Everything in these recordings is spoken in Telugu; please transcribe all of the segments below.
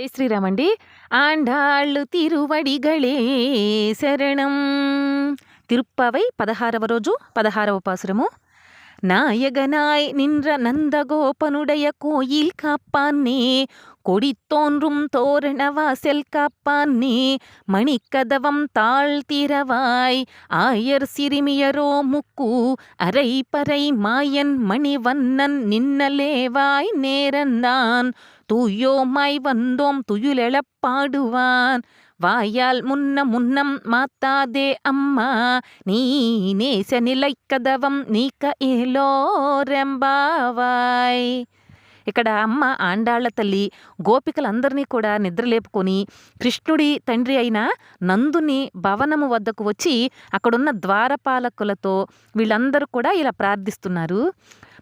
జై శ్రీరామ్ అండి ఆండాళ్ళు తిరువడిగళే శరణం తిరుప్పవై పదహారవ రోజు పదహారవ పాసురము நாயகனாய் நின்ற நந்தகோபனுடைய கோயில் காப்பானே கொடி தோன்றும் தோரண வாசல் காப்பானே மணிக்கதவம் தாழ்த்திரவாய் ஆயர் சிறுமியரோ முக்கு அரை பறை மாயன் மணிவண்ணன் நின்னலேவாய் நேரந்தான் தூயோமாய் வந்தோம் துயிலெழப் பாடுவான் வாயால் முன்ன முன்னம் மாத்தாதே అమ్మా నీ నేస నిలైకదవం నీక ఏలోరెంబావాయ్ ఇక్కడ అమ్మ ఆండాళ్ల తల్లి గోపికలందరినీ కూడా నిద్రలేపుకొని కృష్ణుడి తండ్రి అయిన నందుని భవనము వద్దకు వచ్చి అక్కడున్న ద్వారపాలకులతో వీళ్ళందరూ కూడా ఇలా ప్రార్థిస్తున్నారు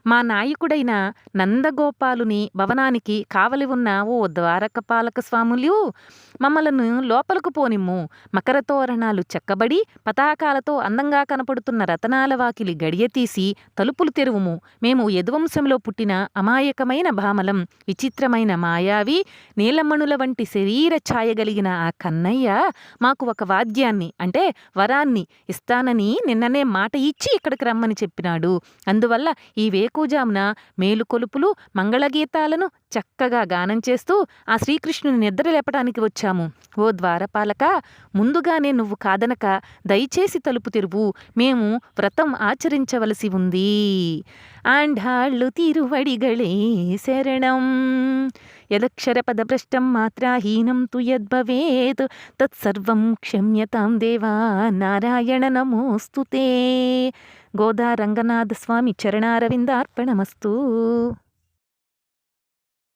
మా నాయకుడైన నందగోపాలుని భవనానికి కావలి ఉన్న ఓ ద్వారకపాలక స్వాములు మమ్మలను లోపలకు పోనిమ్ము. మకర తోరణాలు చెక్కబడి పతాకాలతో అందంగా కనపడుతున్న రతనాల వాకిలి గడియ తీసి తలుపులు తెరువుము. మేము యదువంశంలో పుట్టిన అమాయకమైన భామలం విచిత్రమైన మాయావి నీలమణుల వంటి శరీర ఛాయగలిగిన ఆ కన్నయ్య మాకు ఒక వాద్యాన్ని అంటే వరాన్ని ఇస్తానని నిన్ననే మాట ఇచ్చి ఇక్కడికి రమ్మని చెప్పినాడు. అందువల్ల ఈ వేకుజామున మేలుకొలుపులు మంగళగీతాలను చక్కగా గానం చేస్తూ ఆ శ్రీకృష్ణుని నిద్ర లేపటానికి వచ్చాము. ఓ ద్వారపాలక ముందుగానే నువ్వు కాదనక దయచేసి తలుపు తెరువు. మేము వ్రతం ఆచరించవలసి ఉంది. ఆండాళ్ళు తిరువడిగళే శరణం. యదక్షరపదభ్రష్టం మాత్రాహీనం తు యద్భవేత్ తత్సర్వం క్షమ్యతాం దేవా నారాయణ నమోస్తుతే గోదా రంగనాథ స్వామి చరణారవిందార్పణమస్తు